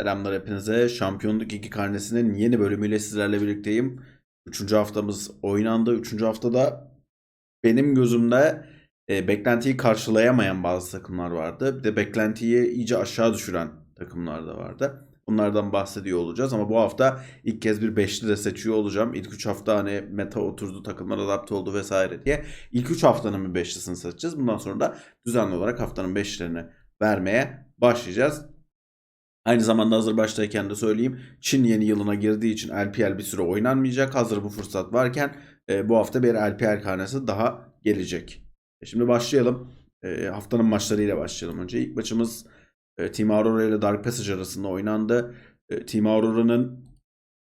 Selamlar hepinize. Şampiyonluk 2 karnesinin yeni bölümüyle sizlerle birlikteyim. Üçüncü haftamız oynandı. Üçüncü haftada benim gözümde e, beklentiyi karşılayamayan bazı takımlar vardı. Bir de beklentiyi iyice aşağı düşüren takımlar da vardı. Bunlardan bahsediyor olacağız ama bu hafta ilk kez bir beşli de seçiyor olacağım. İlk 3 hafta hani meta oturdu, takımlar adapte oldu vesaire diye. İlk 3 haftanın bir beşlisini seçeceğiz. Bundan sonra da düzenli olarak haftanın beşlerini vermeye başlayacağız. Aynı zamanda hazır baştayken de söyleyeyim. Çin yeni yılına girdiği için LPL bir süre oynanmayacak. Hazır bu fırsat varken e, bu hafta bir LPL karnesi daha gelecek. E, şimdi başlayalım. E, haftanın maçlarıyla başlayalım önce. İlk maçımız e, Team Aurora ile Dark Passage arasında oynandı. E, Team Aurora'nın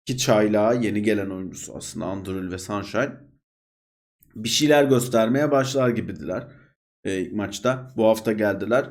iki çaylağı yeni gelen oyuncusu aslında Andrul ve Sunshine. Bir şeyler göstermeye başlar gibidiler e, ilk maçta. Bu hafta geldiler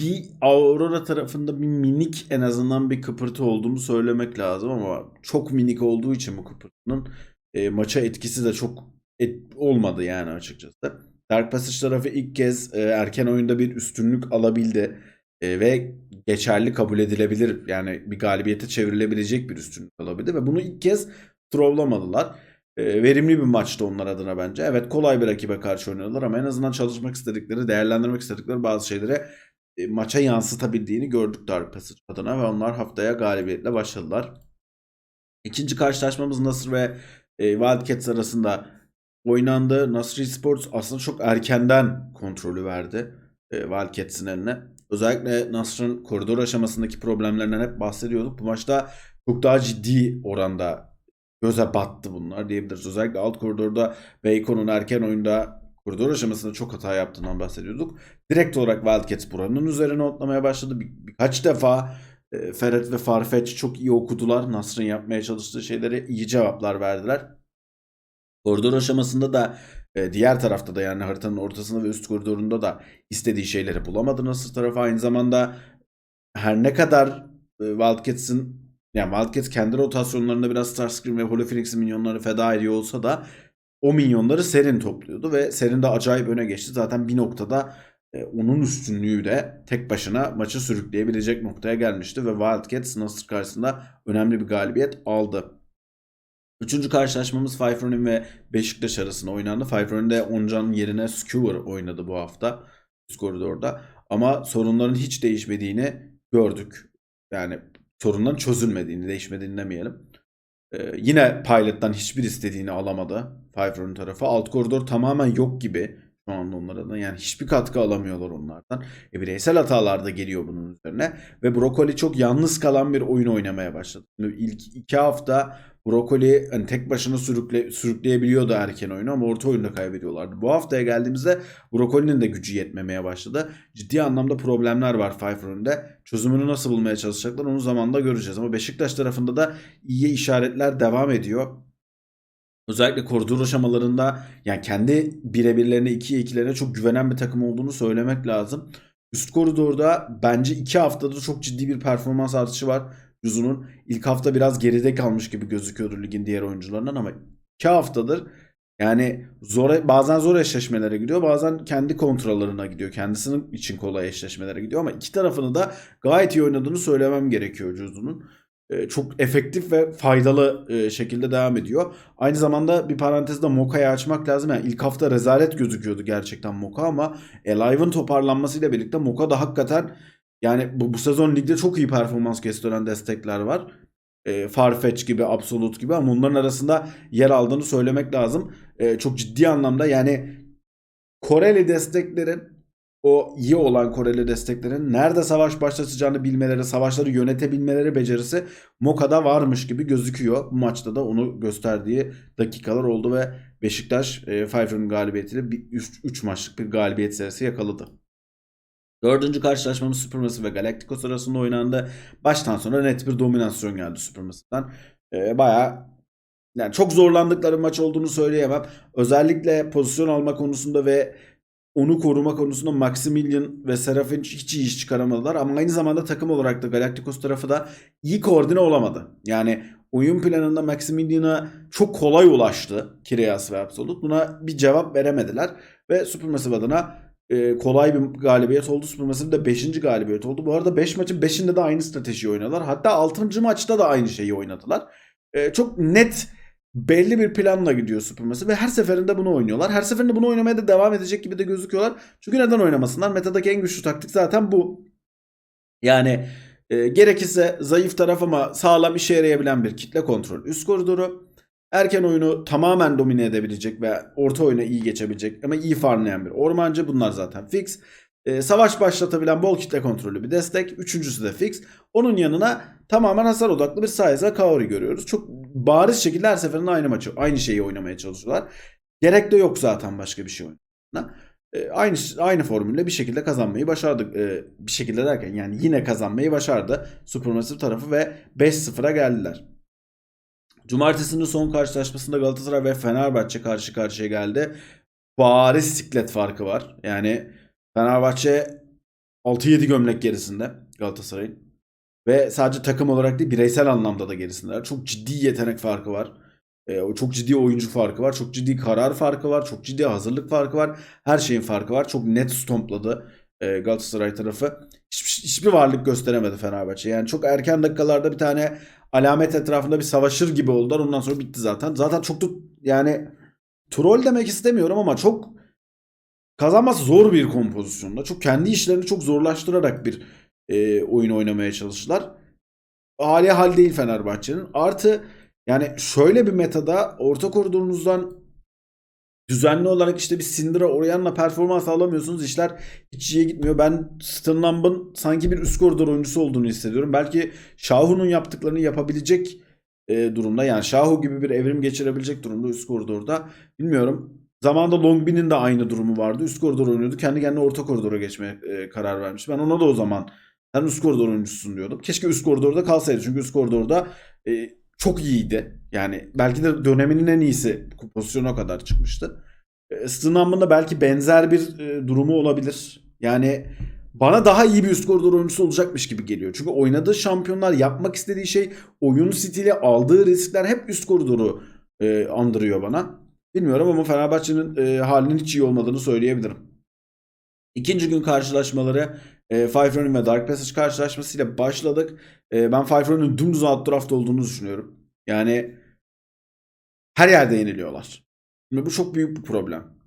bir Aurora tarafında bir minik en azından bir kıpırtı olduğunu söylemek lazım ama çok minik olduğu için bu kıpırtının e, maça etkisi de çok et, olmadı yani açıkçası. Dark Passage tarafı ilk kez e, erken oyunda bir üstünlük alabildi e, ve geçerli kabul edilebilir yani bir galibiyete çevrilebilecek bir üstünlük alabildi ve bunu ilk kez trovlamadılar. E, verimli bir maçtı onlar adına bence. Evet kolay bir rakibe karşı oynadılar ama en azından çalışmak istedikleri, değerlendirmek istedikleri bazı şeyleri e, maça yansıtabildiğini gördük Passage adına ve onlar haftaya galibiyetle başladılar. İkinci karşılaşmamız Nasır ve e, Wildcats arasında oynandı. Nasır Sports aslında çok erkenden kontrolü verdi e, Wildcats'in eline. Özellikle Nasır'ın koridor aşamasındaki problemlerinden hep bahsediyorduk. Bu maçta çok daha ciddi oranda göze battı bunlar diyebiliriz. Özellikle alt koridorda Bacon'un erken oyunda koridor aşamasında çok hata yaptığından bahsediyorduk. Direkt olarak Wildcats buranın üzerine otlamaya başladı. Bir, birkaç defa e, Ferret ve Farfetch çok iyi okudular. Nasr'ın yapmaya çalıştığı şeylere iyi cevaplar verdiler. Koridor aşamasında da e, diğer tarafta da yani haritanın ortasında ve üst koridorunda da istediği şeyleri bulamadı Nasr tarafı. Aynı zamanda her ne kadar e, Wildcats'in yani Wildcats kendi rotasyonlarında biraz Starscream ve Holophoenix'in minyonları feda ediyor olsa da o minyonları Serin topluyordu ve Serin de acayip öne geçti. Zaten bir noktada e, onun üstünlüğü de tek başına maçı sürükleyebilecek noktaya gelmişti ve Wildcats Nasır karşısında önemli bir galibiyet aldı. Üçüncü karşılaşmamız Five Ronin ve Beşiktaş arasında oynandı. Five Ronin'de Oncan yerine Skewer oynadı bu hafta üst koridorda. Ama sorunların hiç değişmediğini gördük. Yani sorunların çözülmediğini, değişmediğini demeyelim. Ee, yine Pilot'tan hiçbir istediğini alamadı Five tarafı. Alt koridor tamamen yok gibi şu anda onlardan. Yani hiçbir katkı alamıyorlar onlardan. E, bireysel hatalar da geliyor bunun üzerine. Ve Brokoli çok yalnız kalan bir oyun oynamaya başladı. Şimdi ilk iki hafta Brokoli hani tek başına sürükle, sürükleyebiliyordu erken oyunu ama orta oyunda kaybediyorlardı. Bu haftaya geldiğimizde Brokoli'nin de gücü yetmemeye başladı. Ciddi anlamda problemler var Five önünde. Çözümünü nasıl bulmaya çalışacaklar onu zamanla göreceğiz. Ama Beşiktaş tarafında da iyi işaretler devam ediyor. Özellikle koridor aşamalarında yani kendi birebirlerine ikiye ikilerine çok güvenen bir takım olduğunu söylemek lazım. Üst koridorda bence iki haftada çok ciddi bir performans artışı var. Yuzu'nun ilk hafta biraz geride kalmış gibi gözüküyordu ligin diğer oyuncularından ama iki haftadır yani zor bazen zor eşleşmelere gidiyor bazen kendi kontrollerine gidiyor. Kendisinin için kolay eşleşmelere gidiyor ama iki tarafını da gayet iyi oynadığını söylemem gerekiyor Juzu'nun. E, çok efektif ve faydalı e, şekilde devam ediyor. Aynı zamanda bir parantezde Moka'yı açmak lazım. Yani ilk hafta rezalet gözüküyordu gerçekten Moka ama Alive'ın toparlanmasıyla birlikte Moka da hakikaten yani bu, bu sezon ligde çok iyi performans gösteren destekler var. E, Farfetch gibi, Absolute gibi ama onların arasında yer aldığını söylemek lazım. E, çok ciddi anlamda yani Koreli desteklerin o iyi olan Koreli desteklerin nerede savaş başlatacağını bilmeleri, savaşları yönetebilmeleri becerisi Moka'da varmış gibi gözüküyor. Bu maçta da onu gösterdiği dakikalar oldu ve Beşiktaş e, Pfeiffer'ın galibiyetiyle 3 maçlık bir galibiyet serisi yakaladı. Dördüncü karşılaşmamız Supermassive ve Galacticos arasında oynandı. Baştan sona net bir dominasyon geldi Supermassive'den. E, bayağı yani çok zorlandıkları maç olduğunu söyleyemem. Özellikle pozisyon alma konusunda ve onu koruma konusunda Maximilian ve Serafin hiç iyi iş çıkaramadılar. Ama aynı zamanda takım olarak da Galacticos tarafı da iyi koordine olamadı. Yani oyun planında Maximilian'a çok kolay ulaştı Kireas ve Absolute. Buna bir cevap veremediler. Ve Supermassive adına e, kolay bir galibiyet oldu. Supermassive de 5. galibiyet oldu. Bu arada 5 maçın 5'inde de aynı stratejiyi oynadılar. Hatta 6. maçta da aynı şeyi oynadılar. E, çok net belli bir planla gidiyor Supermassive ve her seferinde bunu oynuyorlar. Her seferinde bunu oynamaya da devam edecek gibi de gözüküyorlar. Çünkü neden oynamasınlar? Metadaki en güçlü taktik zaten bu. Yani e, gerekirse zayıf taraf ama sağlam işe yarayabilen bir kitle kontrol üst koridoru. Erken oyunu tamamen domine edebilecek ve orta oyuna iyi geçebilecek ama iyi farmlayan bir ormancı. Bunlar zaten fix. E, savaş başlatabilen bol kitle kontrolü bir destek. Üçüncüsü de fix. Onun yanına tamamen hasar odaklı bir Saiza Kaori görüyoruz. Çok bariz şekilde her seferinde aynı maçı, aynı şeyi oynamaya çalışıyorlar. Gerek de yok zaten başka bir şey oynamaya. E, aynı aynı formülle bir şekilde kazanmayı başardık. E, bir şekilde derken yani yine kazanmayı başardı Supermassive tarafı ve 5-0'a geldiler. Cumartesinin son karşılaşmasında Galatasaray ve Fenerbahçe karşı karşıya geldi. Bariz siklet farkı var. Yani Fenerbahçe 6-7 gömlek gerisinde Galatasaray'ın. Ve sadece takım olarak değil bireysel anlamda da gerisindeler. Çok ciddi yetenek farkı var. E, o çok ciddi oyuncu farkı var. Çok ciddi karar farkı var. Çok ciddi hazırlık farkı var. Her şeyin farkı var. Çok net stompladı e, Galatasaray tarafı. Hiçbir, hiçbir varlık gösteremedi Fenerbahçe. Yani çok erken dakikalarda bir tane alamet etrafında bir savaşır gibi oldular. Ondan sonra bitti zaten. Zaten çok da yani troll demek istemiyorum ama çok kazanması zor bir kompozisyonda. Çok kendi işlerini çok zorlaştırarak bir e, oyun oynamaya çalıştılar. Hali hal değil Fenerbahçe'nin. Artı yani şöyle bir metada orta koridorunuzdan düzenli olarak işte bir Syndra Orion'la performans alamıyorsunuz. İşler hiç iyiye gitmiyor. Ben Stunlump'ın sanki bir üst koridor oyuncusu olduğunu hissediyorum. Belki Shahu'nun yaptıklarını yapabilecek e, durumda. Yani Shahu gibi bir evrim geçirebilecek durumda üst koridorda. Bilmiyorum. Zamanında Longbin'in de aynı durumu vardı. Üst koridor oynuyordu. Kendi kendine orta koridora geçmeye e, karar vermiş. Ben ona da o zaman sen üst koridor oyuncususun diyordum. Keşke üst koridorda kalsaydı. Çünkü üst koridorda e, çok iyiydi. Yani belki de döneminin en iyisi pozisyona kadar çıkmıştı. E, Stunhamp'ın da belki benzer bir e, durumu olabilir. Yani bana daha iyi bir üst koridor oyuncusu olacakmış gibi geliyor. Çünkü oynadığı şampiyonlar yapmak istediği şey oyun stili aldığı riskler hep üst koridoru e, andırıyor bana. Bilmiyorum ama Fenerbahçe'nin e, halinin hiç iyi olmadığını söyleyebilirim. İkinci gün karşılaşmaları e, Five Running ve Dark Passage karşılaşmasıyla başladık. E, ben Five Running'in dümdüz alt draft olduğunu düşünüyorum. Yani her yerde yeniliyorlar. Şimdi bu çok büyük bir problem.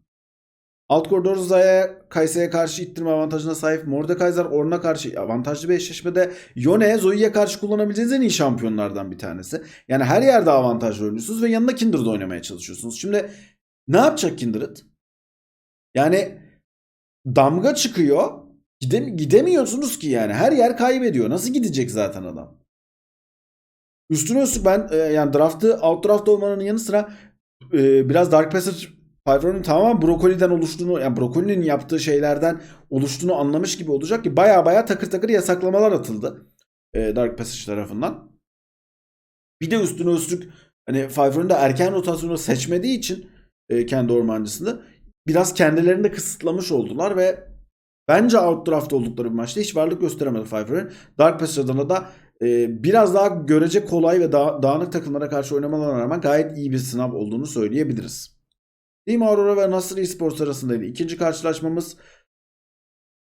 Alt koridor Zaya Kayseri'ye karşı ittirme avantajına sahip. Mordekaiser Orn'a karşı avantajlı bir eşleşmede. Yone Zoe'ye karşı kullanabileceğiniz en iyi şampiyonlardan bir tanesi. Yani her yerde avantajlı oynuyorsunuz ve yanında Kindred oynamaya çalışıyorsunuz. Şimdi ne yapacak Kindred? Yani damga çıkıyor. Gidem gidemiyorsunuz ki yani. Her yer kaybediyor. Nasıl gidecek zaten adam? Üstüne üstlük ben e, yani draftı out draft olmanın yanı sıra e, biraz Dark Passage Python'un tamamen brokoliden oluştuğunu yani brokolinin yaptığı şeylerden oluştuğunu anlamış gibi olacak ki baya baya takır takır yasaklamalar atıldı e, Dark Passage tarafından. Bir de üstüne üstlük hani Fiverr'ın da erken rotasyonu seçmediği için e, kendi ormancısını biraz kendilerini de kısıtlamış oldular ve bence outdraft oldukları bir maçta hiç varlık gösteremedi Fiverr'ın. Dark Passage adına da e, biraz daha görece kolay ve da- dağınık takımlara karşı oynamalarına rağmen gayet iyi bir sınav olduğunu söyleyebiliriz. Team Aurora ve Nasır Esports arasındaydı. İkinci karşılaşmamız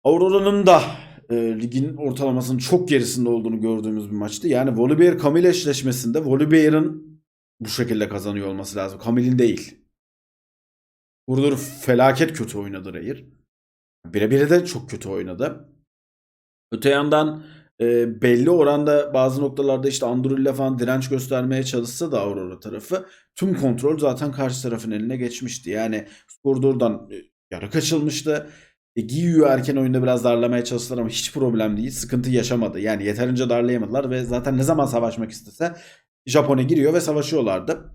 Aurora'nın da e, ligin ortalamasının çok gerisinde olduğunu gördüğümüz bir maçtı. Yani Volibear Camille eşleşmesinde Volibear'ın bu şekilde kazanıyor olması lazım. Camille'in değil. Burada felaket kötü oynadı Rayir. Birebir de çok kötü oynadı. Öte yandan e, belli oranda bazı noktalarda işte ile falan direnç göstermeye çalışsa da Aurora tarafı tüm kontrol zaten karşı tarafın eline geçmişti. Yani koridordan e, yarı kaçılmıştı. E, Giyu'yu erken oyunda biraz darlamaya çalıştılar ama hiç problem değil. Sıkıntı yaşamadı. Yani yeterince darlayamadılar ve zaten ne zaman savaşmak istese Japon'a giriyor ve savaşıyorlardı.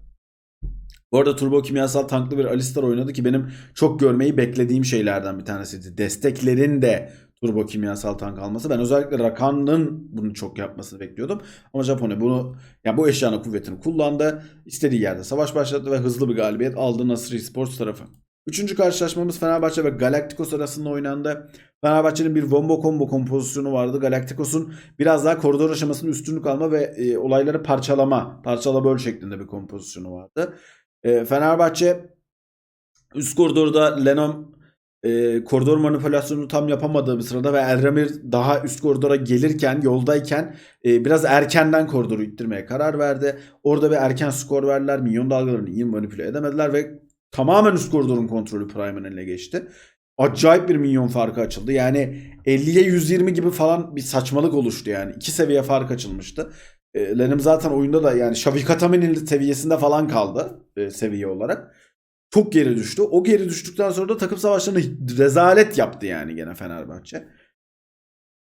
Bu arada turbo kimyasal tanklı bir Alistar oynadı ki benim çok görmeyi beklediğim şeylerden bir tanesiydi. Desteklerin de turbo kimyasal tank alması. Ben özellikle Rakan'ın bunu çok yapmasını bekliyordum. Ama Japonya bunu yani bu eşyanın kuvvetini kullandı. İstediği yerde savaş başlattı ve hızlı bir galibiyet aldı Nasır Sports tarafı. Üçüncü karşılaşmamız Fenerbahçe ve Galacticos arasında oynandı. Fenerbahçe'nin bir Vombo Combo kompozisyonu vardı. Galacticos'un biraz daha koridor aşamasının üstünlük alma ve e, olayları parçalama, parçala böl şeklinde bir kompozisyonu vardı. E, Fenerbahçe üst koridorda Lenom e, koridor manipülasyonunu tam yapamadığı bir sırada ve Elramir daha üst koridora gelirken yoldayken e, biraz erkenden koridoru ittirmeye karar verdi. Orada bir erken skor verdiler. Minyon dalgalarını iyi manipüle edemediler ve tamamen üst koridorun kontrolü Prime'ın eline geçti. Acayip bir minyon farkı açıldı. Yani 50'ye 120 gibi falan bir saçmalık oluştu yani. İki seviye fark açılmıştı. E, Lenim zaten oyunda da yani Şavikatami'nin seviyesinde falan kaldı e, seviye olarak. Çok geri düştü. O geri düştükten sonra da takım savaşlarını rezalet yaptı yani gene Fenerbahçe.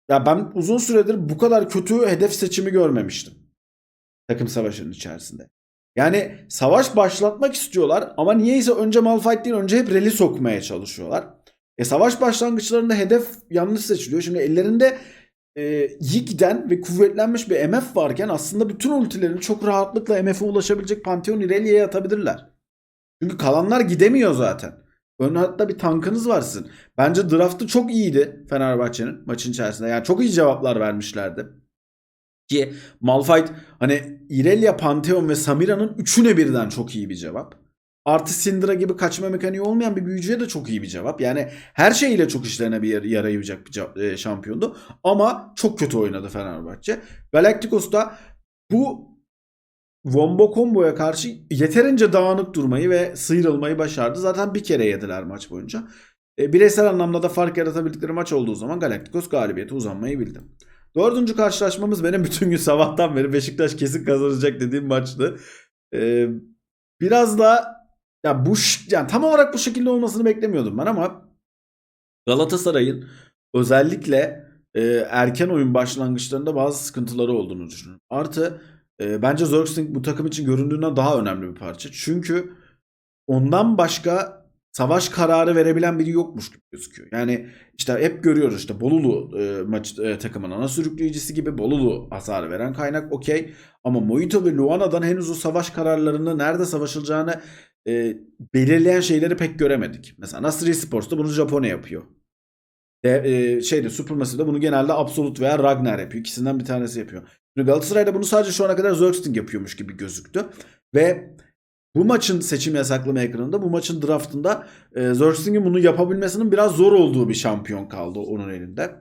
Ya ben uzun süredir bu kadar kötü hedef seçimi görmemiştim. Takım savaşının içerisinde. Yani savaş başlatmak istiyorlar ama niyeyse önce Malphite değil önce hep rally sokmaya çalışıyorlar. E savaş başlangıçlarında hedef yanlış seçiliyor. Şimdi ellerinde e, iyi giden ve kuvvetlenmiş bir MF varken aslında bütün ultilerini çok rahatlıkla MF'e ulaşabilecek Pantheon Irelia'ya atabilirler. Çünkü kalanlar gidemiyor zaten. Ön hatta bir tankınız var sizin. Bence draftı çok iyiydi Fenerbahçe'nin maçın içerisinde. Yani çok iyi cevaplar vermişlerdi. Ki Malphite hani Irelia, Pantheon ve Samira'nın üçüne birden çok iyi bir cevap. Artı Syndra gibi kaçma mekaniği olmayan bir büyücüye de çok iyi bir cevap. Yani her şeyiyle çok işlerine bir yarayacak bir e, şampiyondu. Ama çok kötü oynadı Fenerbahçe. Galacticos da bu Wombo Combo'ya karşı yeterince dağınık durmayı ve sıyrılmayı başardı. Zaten bir kere yediler maç boyunca. E, bireysel anlamda da fark yaratabildikleri maç olduğu zaman Galacticos galibiyete uzanmayı bildi. Dördüncü karşılaşmamız benim bütün gün sabahtan beri Beşiktaş kesin kazanacak dediğim maçtı. E, biraz da ya bu yani tam olarak bu şekilde olmasını beklemiyordum ben ama Galatasaray'ın özellikle e, erken oyun başlangıçlarında bazı sıkıntıları olduğunu düşünüyorum. Artı e, bence Zergsting bu takım için göründüğünden daha önemli bir parça. Çünkü ondan başka savaş kararı verebilen biri yokmuş gibi gözüküyor. Yani işte hep görüyoruz işte Bolulu e, maç e, takımın ana sürükleyicisi gibi Bolulu hasar veren kaynak okey. Ama Mojito ve Luana'dan henüz o savaş kararlarını nerede savaşılacağını e, belirleyen şeyleri pek göremedik. Mesela Nasri Sports'ta bunu Japonya yapıyor. De, e, şeyde Supermassive'de bunu genelde Absolute veya Ragnar yapıyor. İkisinden bir tanesi yapıyor. Galatasaray'da bunu sadece şu ana kadar Zergsting yapıyormuş gibi gözüktü. Ve bu maçın seçim yasaklama ekranında bu maçın draftında e, Zergsting'in bunu yapabilmesinin biraz zor olduğu bir şampiyon kaldı onun elinde.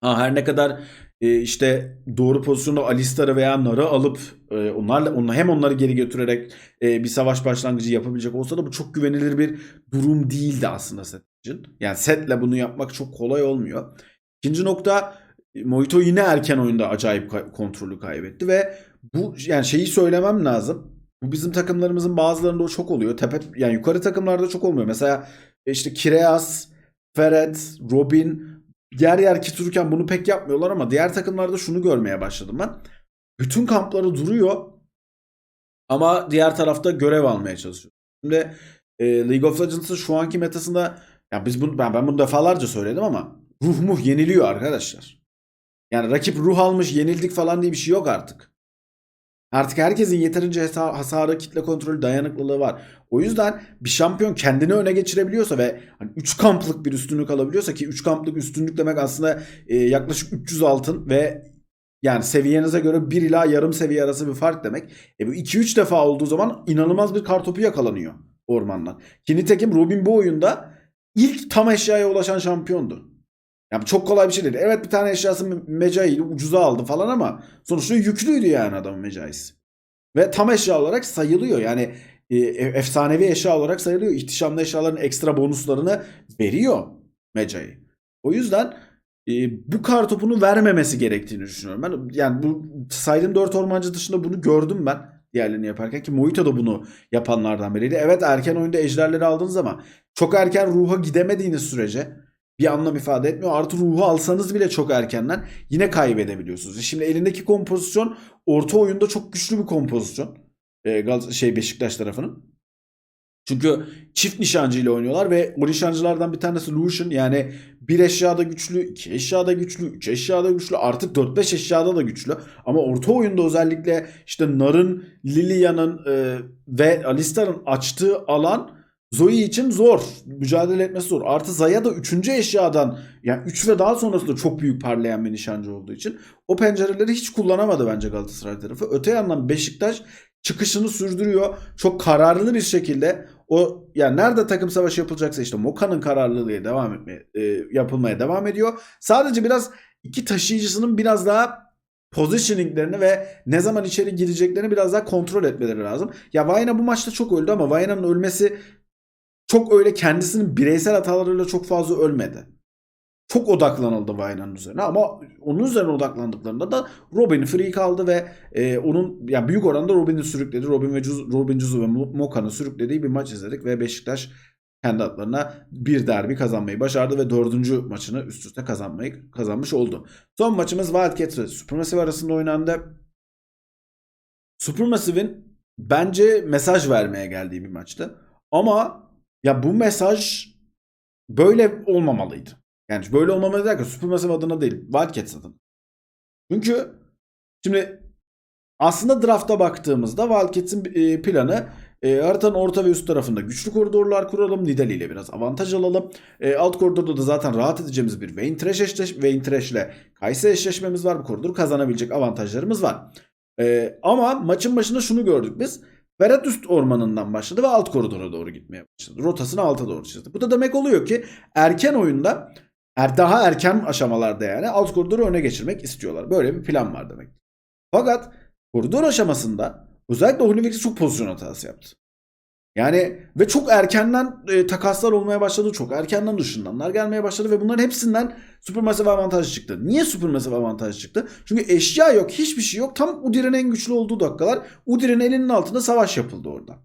Ha, her ne kadar e, işte doğru pozisyonda Alistar'ı veya Nar'ı alıp e, onlarla onu hem onları geri götürerek e, bir savaş başlangıcı yapabilecek olsa da bu çok güvenilir bir durum değildi aslında set için. Yani setle bunu yapmak çok kolay olmuyor. İkinci nokta Mojito yine erken oyunda acayip kontrolü kaybetti ve bu yani şeyi söylemem lazım. Bu bizim takımlarımızın bazılarında o çok oluyor. Tepe yani yukarı takımlarda çok olmuyor. Mesela e, işte Kireas, Ferret, Robin yer yer kitururken bunu pek yapmıyorlar ama diğer takımlarda şunu görmeye başladım ben. Bütün kampları duruyor ama diğer tarafta görev almaya çalışıyor. Şimdi e, League of Legends'ın şu anki metasında ya biz bunu ben, ben bunu defalarca söyledim ama ruh muh yeniliyor arkadaşlar. Yani rakip ruh almış yenildik falan diye bir şey yok artık. Artık herkesin yeterince hasarı, kitle kontrolü, dayanıklılığı var. O yüzden bir şampiyon kendini öne geçirebiliyorsa ve hani 3 kamplık bir üstünlük alabiliyorsa ki 3 kamplık üstünlük demek aslında e, yaklaşık 300 altın ve yani seviyenize göre 1 ila yarım seviye arası bir fark demek. E bu 2-3 defa olduğu zaman inanılmaz bir kartopu yakalanıyor ormandan. Ki nitekim Robin bu oyunda ilk tam eşyaya ulaşan şampiyondu. Yani çok kolay bir şey değil. Evet bir tane eşyası Mecai'ydi ucuza aldı falan ama sonuçta yüklüydü yani adamın Mecai'si. Ve tam eşya olarak sayılıyor. Yani e, efsanevi eşya olarak sayılıyor. İhtişamlı eşyaların ekstra bonuslarını veriyor Mecai. O yüzden e, bu kar topunu vermemesi gerektiğini düşünüyorum. Ben yani bu saydığım 4 ormancı dışında bunu gördüm ben diğerlerini yaparken ki Mojito da bunu yapanlardan biriydi. Evet erken oyunda ejderleri aldınız ama çok erken ruha gidemediğiniz sürece bir anlam ifade etmiyor. Artı ruhu alsanız bile çok erkenden yine kaybedebiliyorsunuz. Şimdi elindeki kompozisyon orta oyunda çok güçlü bir kompozisyon. Gal- şey Beşiktaş tarafının. Çünkü çift nişancı ile oynuyorlar ve o nişancılardan bir tanesi Lucian yani bir eşyada güçlü, iki eşyada güçlü, üç eşyada güçlü, artık 4-5 eşyada da güçlü. Ama orta oyunda özellikle işte Nar'ın, Lilia'nın e, ve Alistar'ın açtığı alan Zoe için zor. Mücadele etmesi zor. Artı Zaya da 3. eşyadan yani 3 ve daha sonrasında çok büyük parlayan bir nişancı olduğu için o pencereleri hiç kullanamadı bence Galatasaray tarafı. Öte yandan Beşiktaş çıkışını sürdürüyor. Çok kararlı bir şekilde o yani nerede takım savaşı yapılacaksa işte Moka'nın kararlılığıyla devam etmeye e, yapılmaya devam ediyor. Sadece biraz iki taşıyıcısının biraz daha positioninglerini ve ne zaman içeri gireceklerini biraz daha kontrol etmeleri lazım. Ya Vayna bu maçta çok öldü ama Vayna'nın ölmesi çok öyle kendisinin bireysel hatalarıyla çok fazla ölmedi. Çok odaklanıldı Vayna'nın üzerine ama onun üzerine odaklandıklarında da Robin free kaldı ve e, onun yani büyük oranda Robin'i sürükledi. Robin ve Cuz, Robin Cuzu ve Mo- Moka'nın sürüklediği bir maç izledik ve Beşiktaş kendi adlarına bir derbi kazanmayı başardı ve dördüncü maçını üst üste kazanmayı kazanmış oldu. Son maçımız Wildcats ve Supermassive arasında oynandı. Supermassive'in bence mesaj vermeye geldiği bir maçtı. Ama ya bu mesaj böyle olmamalıydı. Yani böyle olmamalıydı derken Supermassive adına değil, Wildcats adına. Çünkü şimdi aslında drafta baktığımızda Wildcats'in e, planı e, haritanın orta ve üst tarafında güçlü koridorlar kuralım. Nidali ile biraz avantaj alalım. E, alt koridorda da zaten rahat edeceğimiz bir Vayne Trash, eşleş Vayne Trash ile Kayse eşleşmemiz var. Bu koridoru kazanabilecek avantajlarımız var. E, ama maçın başında şunu gördük biz. Berat üst ormanından başladı ve alt koridora doğru gitmeye başladı. Rotasını alta doğru çizdi. Bu da demek oluyor ki erken oyunda er, daha erken aşamalarda yani alt koridoru öne geçirmek istiyorlar. Böyle bir plan var demek. Fakat koridor aşamasında özellikle Hollywood çok pozisyon hatası yaptı. Yani ve çok erkenden e, takaslar olmaya başladı. Çok erkenden dışındanlar gelmeye başladı ve bunların hepsinden Supermassive avantajı çıktı. Niye Supermassive avantajı çıktı? Çünkü eşya yok, hiçbir şey yok. Tam Udir'in en güçlü olduğu dakikalar Udir'in elinin altında savaş yapıldı orada.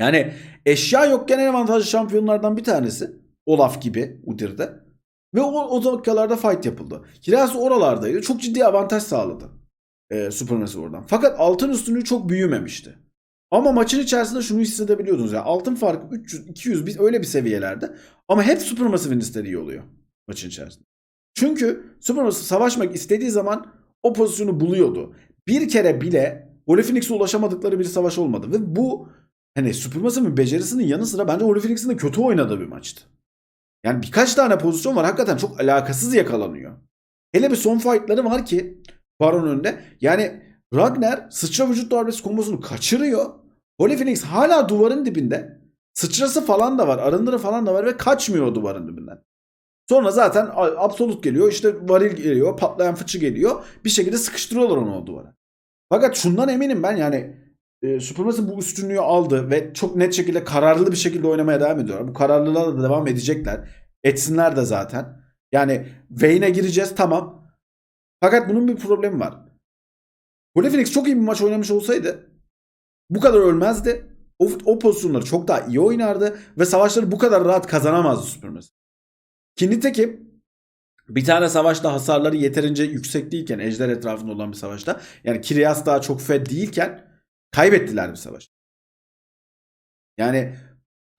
Yani eşya yokken en avantajlı şampiyonlardan bir tanesi. Olaf gibi Udir'de. Ve o, o dakikalarda fight yapıldı. Kiraz oralardaydı. Çok ciddi avantaj sağladı. E, Supermassive oradan. Fakat altın üstünlüğü çok büyümemişti. Ama maçın içerisinde şunu hissedebiliyordunuz. Yani altın farkı 300, 200 biz öyle bir seviyelerde. Ama hep Supermassive'in istediği oluyor maçın içerisinde. Çünkü Supermassive savaşmak istediği zaman o pozisyonu buluyordu. Bir kere bile Holy ulaşamadıkları bir savaş olmadı. Ve bu hani Supermassive'in becerisinin yanı sıra bence Holy de kötü oynadığı bir maçtı. Yani birkaç tane pozisyon var hakikaten çok alakasız yakalanıyor. Hele bir son fightları var ki Baron önünde. Yani Ragnar sıçra vücut darbesi kombosunu kaçırıyor. Holy Phoenix hala duvarın dibinde. Sıçrası falan da var. Arındırı falan da var ve kaçmıyor o duvarın dibinden. Sonra zaten Absolut geliyor. işte varil geliyor. Patlayan fıçı geliyor. Bir şekilde sıkıştırıyorlar onu o duvara. Fakat şundan eminim ben yani e, Supermassive bu üstünlüğü aldı ve çok net şekilde kararlı bir şekilde oynamaya devam ediyorlar. Bu kararlılığa da devam edecekler. Etsinler de zaten. Yani Vayne'e gireceğiz tamam. Fakat bunun bir problemi var. Phoenix çok iyi bir maç oynamış olsaydı bu kadar ölmezdi. O, o pozisyonları çok daha iyi oynardı ve savaşları bu kadar rahat kazanamazdı Supermassive. Ki nitekim bir tane savaşta hasarları yeterince yüksek değilken ejder etrafında olan bir savaşta yani Kiryas daha çok fed değilken kaybettiler bir savaş. Yani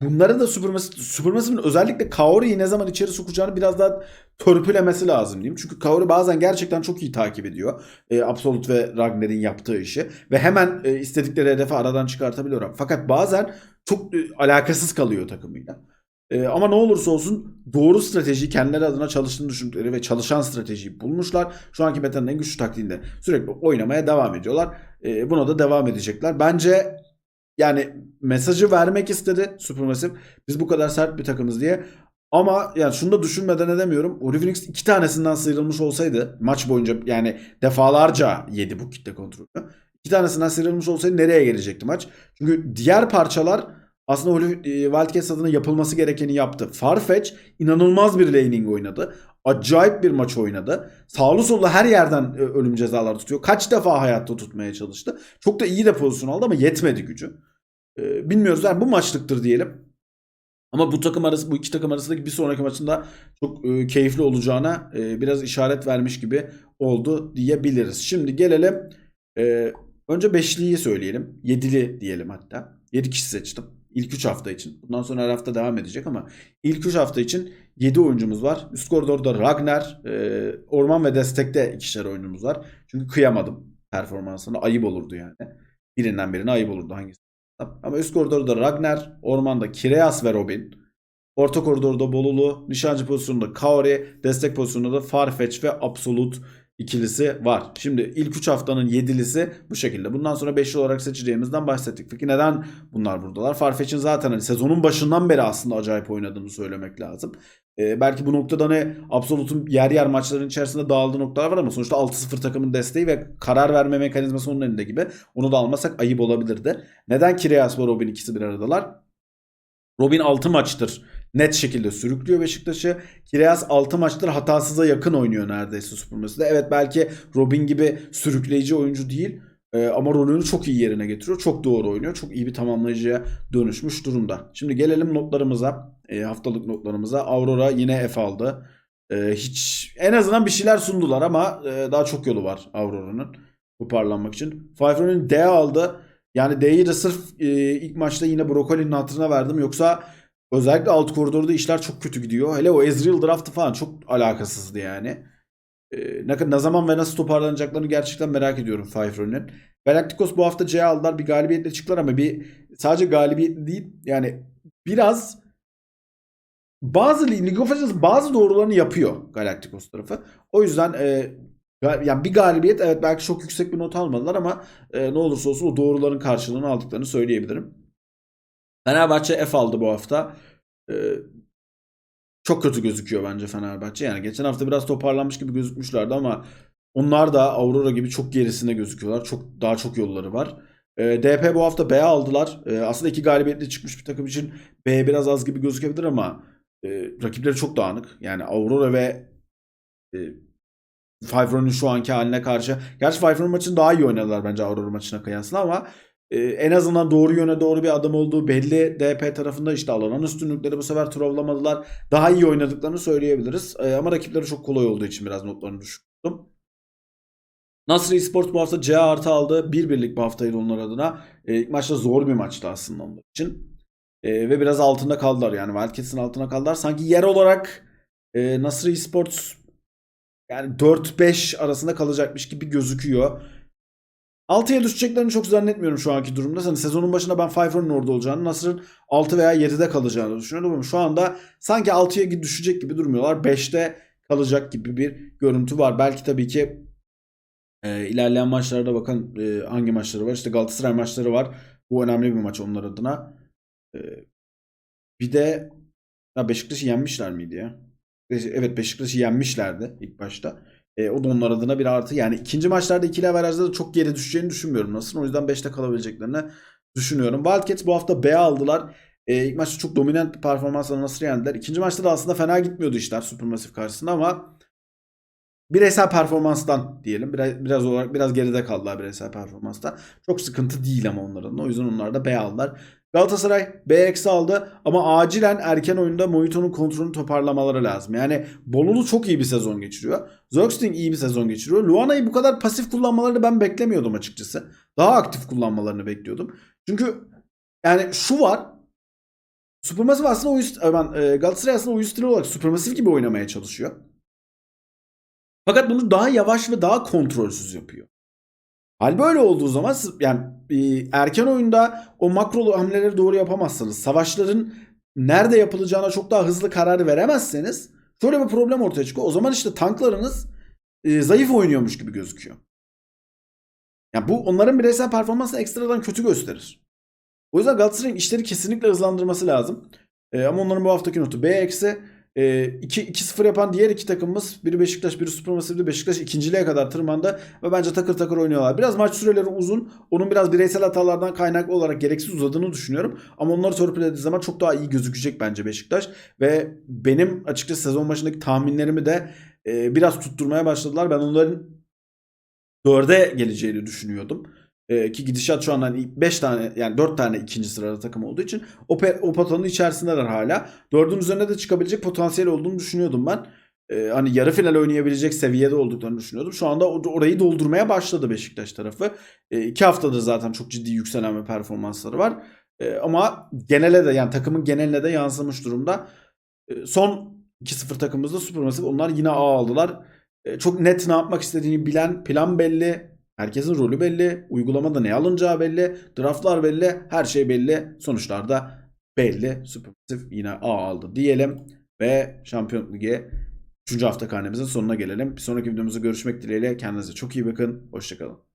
bunları da Supermassive, Supermassive'in özellikle Kaori'yi ne zaman içeri sokacağını biraz daha törpülemesi lazım diyeyim. Çünkü Kaori bazen gerçekten çok iyi takip ediyor. E, Absolute ve Ragnar'ın yaptığı işi. Ve hemen e, istedikleri hedefi aradan çıkartabiliyor. Fakat bazen çok e, alakasız kalıyor takımıyla. E, ama ne olursa olsun doğru strateji kendileri adına çalıştığını düşündükleri ve çalışan stratejiyi bulmuşlar. Şu anki metanın en güçlü taktiğinde sürekli oynamaya devam ediyorlar. E, buna da devam edecekler. Bence yani mesajı vermek istedi Supermassive. Biz bu kadar sert bir takımız diye. Ama yani şunu da düşünmeden edemiyorum. Orifenix iki tanesinden sıyrılmış olsaydı maç boyunca yani defalarca yedi bu kitle kontrolü. İki tanesinden sıyrılmış olsaydı nereye gelecekti maç? Çünkü diğer parçalar aslında e, Wildcats adına yapılması gerekeni yaptı. Farfetch inanılmaz bir laning oynadı. Acayip bir maç oynadı. Sağlı sollu her yerden e, ölüm cezaları tutuyor. Kaç defa hayatta tutmaya çalıştı. Çok da iyi de pozisyon aldı ama yetmedi gücü. Ee, bilmiyoruz yani bu maçlıktır diyelim. Ama bu takım arası bu iki takım arasındaki bir sonraki maçında çok e, keyifli olacağına e, biraz işaret vermiş gibi oldu diyebiliriz. Şimdi gelelim e, önce beşliyi söyleyelim. Yedili diyelim hatta. Yedi kişi seçtim. İlk 3 hafta için. Bundan sonra her hafta devam edecek ama ilk 3 hafta için 7 oyuncumuz var. Üst koridorda Ragnar, e, Orman ve Destek'te ikişer oyuncumuz var. Çünkü kıyamadım performansına. Ayıp olurdu yani. Birinden birine ayıp olurdu hangisi. Ama üst koridorda Ragnar, ormanda Kireas ve Robin. Orta koridorda Bolulu, nişancı pozisyonunda Kaori, destek pozisyonunda da Farfetch ve Absolute ikilisi var. Şimdi ilk 3 haftanın 7'lisi bu şekilde. Bundan sonra 5'li olarak seçeceğimizden bahsettik. Peki neden bunlar buradalar? Farfetch'in zaten hani sezonun başından beri aslında acayip oynadığını söylemek lazım. Ee, belki bu noktada hani Absolut'un yer yer maçların içerisinde dağıldığı noktalar var ama sonuçta 6-0 takımın desteği ve karar verme mekanizması onun elinde gibi. Onu da almasak ayıp olabilirdi. Neden Kireas ve Robin ikisi bir aradalar? Robin 6 maçtır net şekilde sürüklüyor Beşiktaş'ı. Kireas 6 maçtır hatasıza yakın oynuyor neredeyse Supermassive'de. Evet belki Robin gibi sürükleyici oyuncu değil e, ama rolünü çok iyi yerine getiriyor. Çok doğru oynuyor. Çok iyi bir tamamlayıcıya dönüşmüş durumda. Şimdi gelelim notlarımıza. E, haftalık notlarımıza. Aurora yine F aldı. E, hiç en azından bir şeyler sundular ama e, daha çok yolu var Aurora'nın toparlanmak için. Fifron'un D aldı. Yani D'yi de sırf ilk maçta yine Brokoli'nin hatırına verdim. Yoksa özellikle alt koridorda işler çok kötü gidiyor. Hele o Ezreal draftı falan çok alakasızdı yani. E, ne, ne zaman ve nasıl toparlanacaklarını gerçekten merak ediyorum Fifron'un. Galacticos bu hafta C aldılar. Bir galibiyetle çıktılar ama bir sadece galibiyet değil yani biraz bazı League of Legends bazı doğrularını yapıyor Galacticos tarafı. O yüzden e, yani bir galibiyet evet belki çok yüksek bir not almadılar ama e, ne olursa olsun o doğruların karşılığını aldıklarını söyleyebilirim. Fenerbahçe F aldı bu hafta. E, çok kötü gözüküyor bence Fenerbahçe. Yani geçen hafta biraz toparlanmış gibi gözükmüşlerdi ama onlar da Aurora gibi çok gerisinde gözüküyorlar. Çok daha çok yolları var. E, DP bu hafta B aldılar. E, aslında iki galibiyetle çıkmış bir takım için B biraz az gibi gözükebilir ama e, rakipleri çok dağınık. Yani Aurora ve e, Fivron'un şu anki haline karşı. Gerçi Fivron maçını daha iyi oynadılar bence Aurora maçına kıyasla ama e, en azından doğru yöne doğru bir adım olduğu belli. DP tarafında işte alınan üstünlükleri bu sefer trovlamadılar. Daha iyi oynadıklarını söyleyebiliriz. E, ama rakipleri çok kolay olduğu için biraz notlarını düşük tuttum. Nasr Esports bu hafta C artı aldı. Bir birlik bu haftaydı onlar adına. E, ilk maçta zor bir maçtı aslında onlar için. E, ve biraz altında kaldılar yani Wildcats'in altına kaldılar. Sanki yer olarak e, Nasr Esports yani 4-5 arasında kalacakmış gibi gözüküyor. 6'ya düşeceklerini çok zannetmiyorum şu anki durumda. Hani sezonun başında ben Pfeiffer'ın orada olacağını, Nasır'ın 6 veya 7'de kalacağını düşünüyordum ama şu anda sanki 6'ya düşecek gibi durmuyorlar. 5'te kalacak gibi bir görüntü var. Belki tabii ki e, ilerleyen maçlarda bakın e, hangi maçları var. İşte Galatasaray maçları var. Bu önemli bir maç onlar adına. E, bir de ya Beşiktaş'ı yenmişler miydi ya? Evet Beşiktaş'ı yenmişlerdi ilk başta. E, o da onlar adına bir artı. Yani ikinci maçlarda ikili averajda da çok geri düşeceğini düşünmüyorum nasıl. O yüzden 5'te kalabileceklerini düşünüyorum. Wildcats bu hafta B aldılar. E, ilk maçta çok dominant performansla nasıl yendiler. İkinci maçta da aslında fena gitmiyordu işler Supermassive karşısında ama bireysel performanstan diyelim. Biraz, biraz olarak biraz geride kaldılar bireysel performansta. Çok sıkıntı değil ama onların. O yüzden onlar da B aldılar. Galatasaray B eksi aldı ama acilen erken oyunda Mojito'nun kontrolünü toparlamaları lazım. Yani Bolulu çok iyi bir sezon geçiriyor. Zergsting iyi bir sezon geçiriyor. Luana'yı bu kadar pasif kullanmalarını ben beklemiyordum açıkçası. Daha aktif kullanmalarını bekliyordum. Çünkü yani şu var. Supermassive aslında oyun, ben, e, Galatasaray aslında oyun olarak Supermassive gibi oynamaya çalışıyor. Fakat bunu daha yavaş ve daha kontrolsüz yapıyor. Hal böyle olduğu zaman yani e, erken oyunda o makro hamleleri doğru yapamazsanız, savaşların nerede yapılacağına çok daha hızlı karar veremezseniz şöyle bir problem ortaya çıkıyor. O zaman işte tanklarınız e, zayıf oynuyormuş gibi gözüküyor. Yani bu onların bireysel performansını ekstradan kötü gösterir. O yüzden Galatasaray'ın işleri kesinlikle hızlandırması lazım. E, ama onların bu haftaki notu B eksi. E, 2-0 yapan diğer iki takımımız biri Beşiktaş biri Supermassive'de Beşiktaş ikinciliğe kadar tırmandı ve bence takır takır oynuyorlar. Biraz maç süreleri uzun. Onun biraz bireysel hatalardan kaynaklı olarak gereksiz uzadığını düşünüyorum. Ama onları torpil zaman çok daha iyi gözükecek bence Beşiktaş. Ve benim açıkçası sezon başındaki tahminlerimi de e, biraz tutturmaya başladılar. Ben onların 4'e geleceğini düşünüyordum. Ee, ki gidişat şu an 5 tane yani 4 tane ikinci sırada takım olduğu için o, o potanın içerisindeler hala. 4'ün üzerine de çıkabilecek potansiyel olduğunu düşünüyordum ben. Ee, hani yarı final oynayabilecek seviyede olduklarını düşünüyordum. Şu anda orayı doldurmaya başladı Beşiktaş tarafı. Ee, iki haftadır zaten çok ciddi yükselen bir performansları var. Ee, ama genele de yani takımın geneline de yansımış durumda. Ee, son 2-0 takımımızda Supermassive onlar yine A aldılar. Ee, çok net ne yapmak istediğini bilen plan belli. Herkesin rolü belli. Uygulamada ne alınacağı belli. Draftlar belli. Her şey belli. Sonuçlarda belli. Supermassive yine A aldı diyelim. Ve Şampiyonluk Ligi Üçüncü hafta karnemizin sonuna gelelim. Bir sonraki videomuzda görüşmek dileğiyle. Kendinize çok iyi bakın. Hoşçakalın.